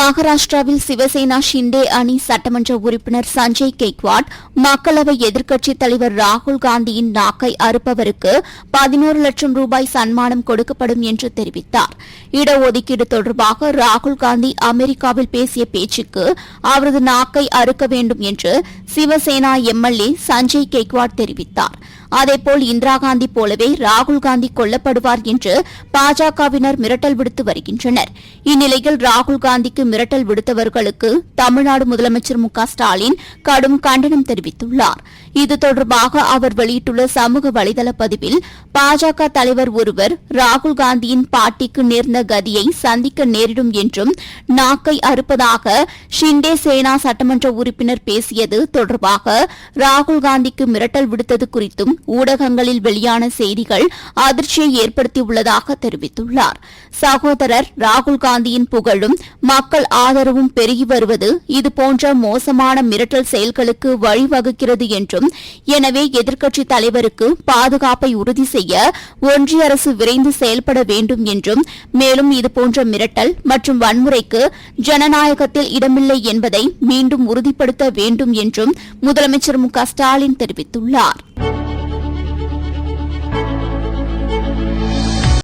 மகாராஷ்டிராவில் சிவசேனா ஷிண்டே அணி சட்டமன்ற உறுப்பினர் சஞ்சய் கெக்வாட் மக்களவை எதிர்க்கட்சித் தலைவர் ராகுல் காந்தியின் நாக்கை அறுப்பவருக்கு பதினோரு லட்சம் ரூபாய் சன்மானம் கொடுக்கப்படும் என்று தெரிவித்தார். இடஒதுக்கீடு தொடர்பாக ராகுல் காந்தி அமெரிக்காவில் பேசிய பேச்சுக்கு அவரது நாக்கை அறுக்க வேண்டும் என்று சிவசேனா எம்எல்ஏ சஞ்சய் கெக்வாட் தெரிவித்தார். அதேபோல் இந்திரா காந்தி போலவே ராகுல் காந்தி கொல்லப்படுவார் என்று பாஜகவினர் மிரட்டல் விடுத்து வருகின்றனர். இந்நிலையில் ராகுல் காந்திக்கு மிரட்டல் விடுத்தவர்களுக்கு தமிழ்நாடு முதலமைச்சர் மு ஸ்டாலின் கடும் கண்டனம் தெரிவித்துள்ளார். இது தொடர்பாக அவர் வெளியிட்டுள்ள சமூக வலைதள பதிவில் பாஜக தலைவர் ஒருவர் ராகுல் காந்தியின் பாட்டிக்கு நேர்ந்த கதியை சந்திக்க நேரிடும் என்றும் நாக்கை அறுப்பதாக ஷிண்டே சேனா சட்டமன்ற உறுப்பினர் பேசியது தொடர்பாக ராகுல் காந்திக்கு மிரட்டல் விடுத்தது குறித்தும் ஊடகங்களில் வெளியான செய்திகள் அதிர்ச்சியை ஏற்படுத்தியுள்ளதாக தெரிவித்துள்ளார். சகோதரர் ராகுல் காந்தியின் புகழும் மக்கள் ஆதரவும் பெருகி வருவது இதுபோன்ற மோசமான மிரட்டல் செயல்களுக்கு வழிவகுக்கிறது என்றும் எனவே எதிர்க்கட்சித் தலைவருக்கு பாதுகாப்பை உறுதி செய்ய ஒன்றிய அரசு விரைந்து செயல்பட வேண்டும் என்றும் மேலும் இதுபோன்ற மிரட்டல் மற்றும் வன்முறைக்கு ஜனநாயகத்தில் இடமில்லை என்பதை மீண்டும் உறுதிப்படுத்த வேண்டும் என்றும் முதலமைச்சர் மு க ஸ்டாலின் தெரிவித்துள்ளார்.